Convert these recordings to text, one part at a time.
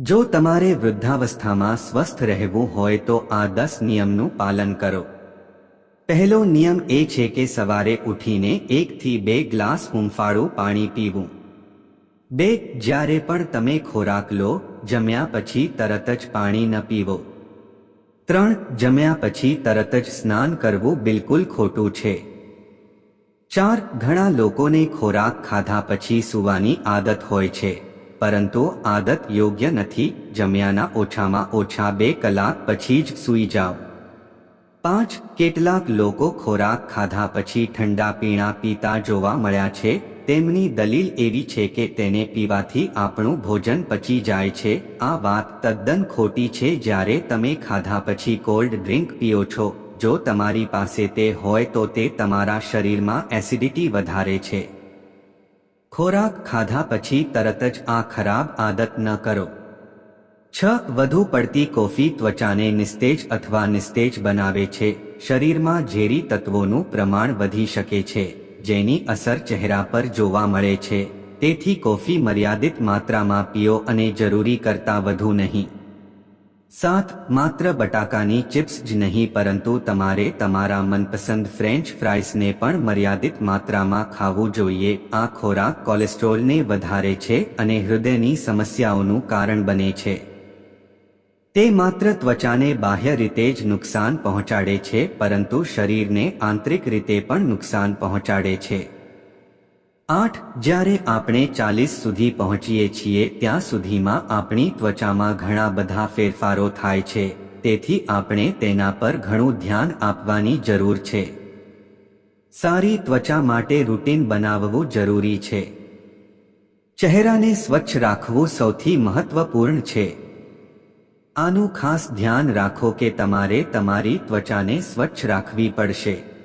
જો તમારે વૃદ્ધાવસ્થામાં સ્વસ્થ રહેવું હોય તો આ દસ નિયમનું પાલન કરો. પહેલો નિયમ એ છે કે સવારે ઉઠીને એકથી બે ગ્લાસ હૂંફાળું પાણી પીવું. બે, જ્યારે પણ તમે ખોરાક લો, જમ્યા પછી તરત જ પાણી ન પીવો. ત્રણ, જમ્યા પછી તરત જ સ્નાન કરવું બિલકુલ ખોટું છે. ચાર, ઘણા લોકોને ખોરાક ખાધા પછી સૂવાની આદત હોય છે. પરંતુ આદત યોગ્ય નથી, જમ્યાના ઓછામાં ઓછા બે કલાક પછી જ સૂઈ જાઓ. પાંચ, કેટલાક લોકો ખોરાક ખાધા પછી ઠંડા પીણા પીતા જોવા મળ્યા છે, તેમની દલીલ એવી છે કે તેને પીવાથી આપણું ભોજન પચી જાય છે. આ વાત તદ્દન ખોટી છે જ્યારે તમે ખાધા પછી કોલ્ડ ડ્રિંક પીઓ છો. જો તમારી પાસે તે હોય તો તે તમારા શરીરમાં એસિડિટી વધારે છે. ખોરાક ખાધા પછી તરત જ આ ખરાબ આદત ન કરો. છ, વધુ પડતી કોફી ત્વચાને નિસ્તેજ અથવા નિસ્તેજ બનાવે છે. શરીરમાં ઝેરી તત્વોનું પ્રમાણ વધી શકે છે, જેની અસર ચહેરા પર જોવા મળે છે. તેથી કોફી મર્યાદિત માત્રામાં પીઓ અને જરૂરી કરતાં વધુ નહીં. સાત માત્ર બટાકાની ચિપ્સ જ નહીં પરંતુ તમારે તમારા મનપસંદ ફ્રેન્ચ ફ્રાઈસને પણ મર્યાદિત માત્રામાં ખાવું જોઈએ આ ખોરાક કોલેસ્ટ્રોલને વધારે છે અને હૃદયની સમસ્યાઓનું કારણ બને છે તે માત્ર ત્વચાને બાહ્ય રીતે જ નુકસાન પહોંચાડે છે પરંતુ શરીરને આંતરિક રીતે પણ નુકસાન પહોંચાડે છે આઠ, જ્યારે આપણે ચાલીસ સુધી પહોંચીએ છીએ, ત્યાં સુધીમાં આપણી ત્વચામાં ઘણા બધા ફેરફારો થાય છે. તેથી આપણે તેના પર ઘણું ધ્યાન આપવાની જરૂર છે. સારી ત્વચા માટે રૂટીન બનાવવું જરૂરી છે. ચહેરાને સ્વચ્છ રાખવું સૌથી મહત્વપૂર્ણ છે. આનું ખાસ ધ્યાન રાખો કે તમારે તમારી ત્વચાને સ્વચ્છ રાખવી પડશે.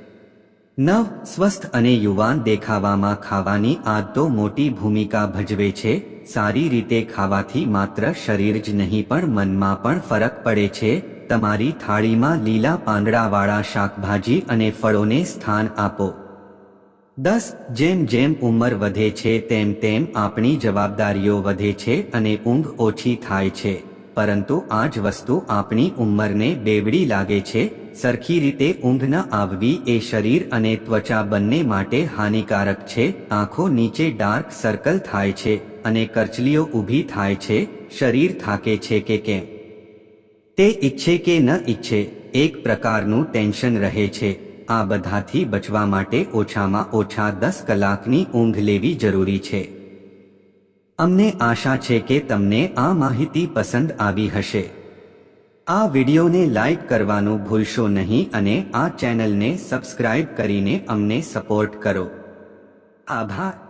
નવ સ્વસ્થ અને યુવાન દેખાવામાં ખાવાની આદતો મોટી ભૂમિકા ભજવે છે. સારી રીતે ખાવાથી માત્ર શરીર જ નહીં, પણ મનમાં પણ ફરક પડે છે. તમારી થાળીમાં લીલા પાંદડાવાળા શાકભાજી અને ફળોને સ્થાન આપો. દસ, જેમ જેમ ઉંમર વધે છે, તેમ તેમ આપણી જવાબદારીઓ વધે છે અને ઊંઘ ઓછી થાય છે. પરંતુ આ જ વસ્તુ આપણી ઉંમરને બેવડી લાગે છે. સરખી રીતે ઊંઘ ન આવવી એ શરીર અને ત્વચા બંને માટે હાનિકારક છે. આંખો નીચે ડાર્ક સર્કલ થાય છે અને કરચલીઓ ઊભી થાય છે. શરીર થાકે છે કે કેમ? તે ઈચ્છે કે ન ઈચ્છે, એક પ્રકારનું ટેન્શન રહે છે. આ બધાથી બચવા માટે ઓછામાં ઓછા દસ કલાકની ઊંઘ લેવી જરૂરી છે. અમને આશા છે કે તમને આ માહિતી પસંદ આવી હશે. આ વિડિયોને લાઈક કરવાનું ભૂલશો નહીં અને આ ચેનલને સબસ્ક્રાઇબ કરીને અમને સપોર્ટ કરો. આભાર.